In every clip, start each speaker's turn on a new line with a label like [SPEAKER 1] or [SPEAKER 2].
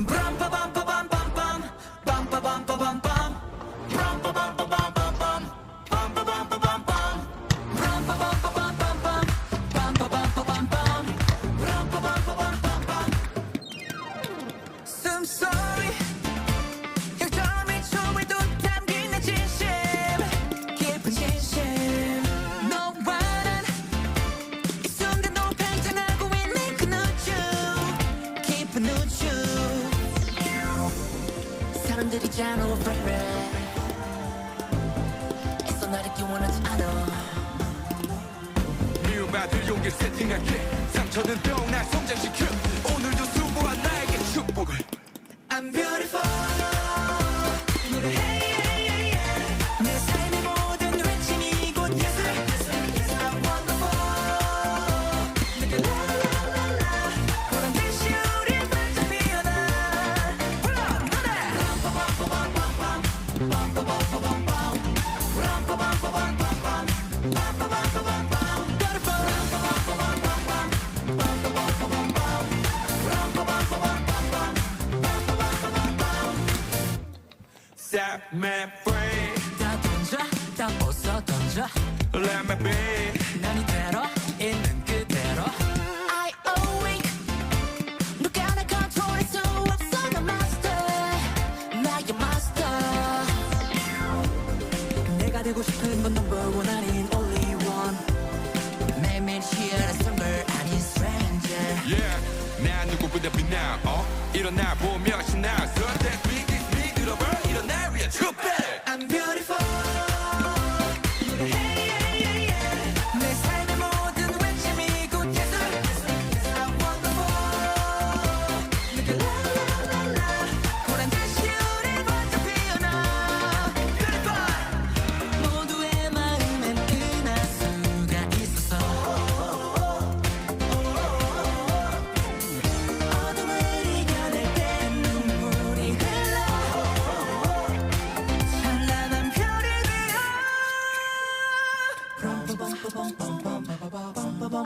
[SPEAKER 1] Bram, ba,
[SPEAKER 2] bam, bam. 받을 용기 세팅할게. 상처는 뿅날 성장시켜. 오늘도 수고한 나에게 축복을 Set me free
[SPEAKER 1] 다 던져 다 벗어 던져
[SPEAKER 2] Let me be
[SPEAKER 1] 난 이대로 있는 그대로 I awake 누가 날 컨트롤할 수 없어 나 master 나의 master 내가 되고 싶은 건 number one 아닌 only one 매일매일 치열한 걸 아닌 stranger
[SPEAKER 2] Yeah 난 누구보다 빛나 어? 일어나 보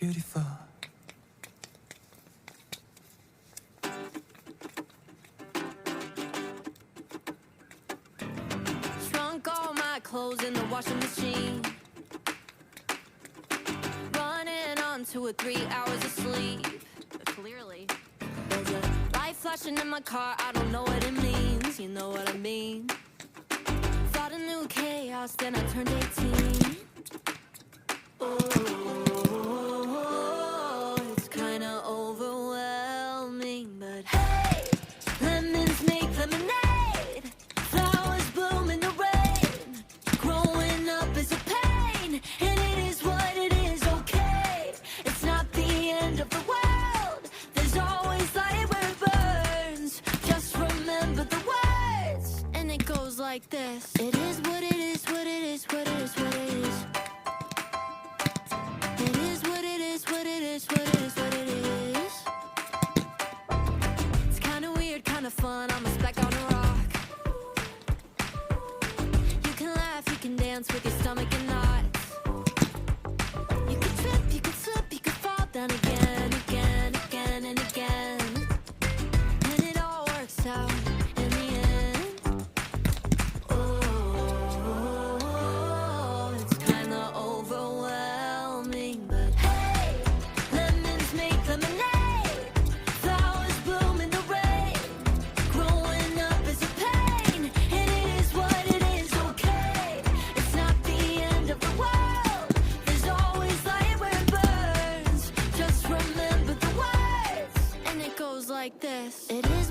[SPEAKER 1] Beautiful.
[SPEAKER 3] Shrunk all my clothes in the washing machine. Running on two three hours of sleep. Clearly. There's a light flashing in my car, I don't know what it means. You know what I mean? A new chaos, then I turned 18. Oh, it's kinda dance with your stomach in knots. You could trip, you could slip, you could fall down again, again, again, and again. And it all works out. like this. It is.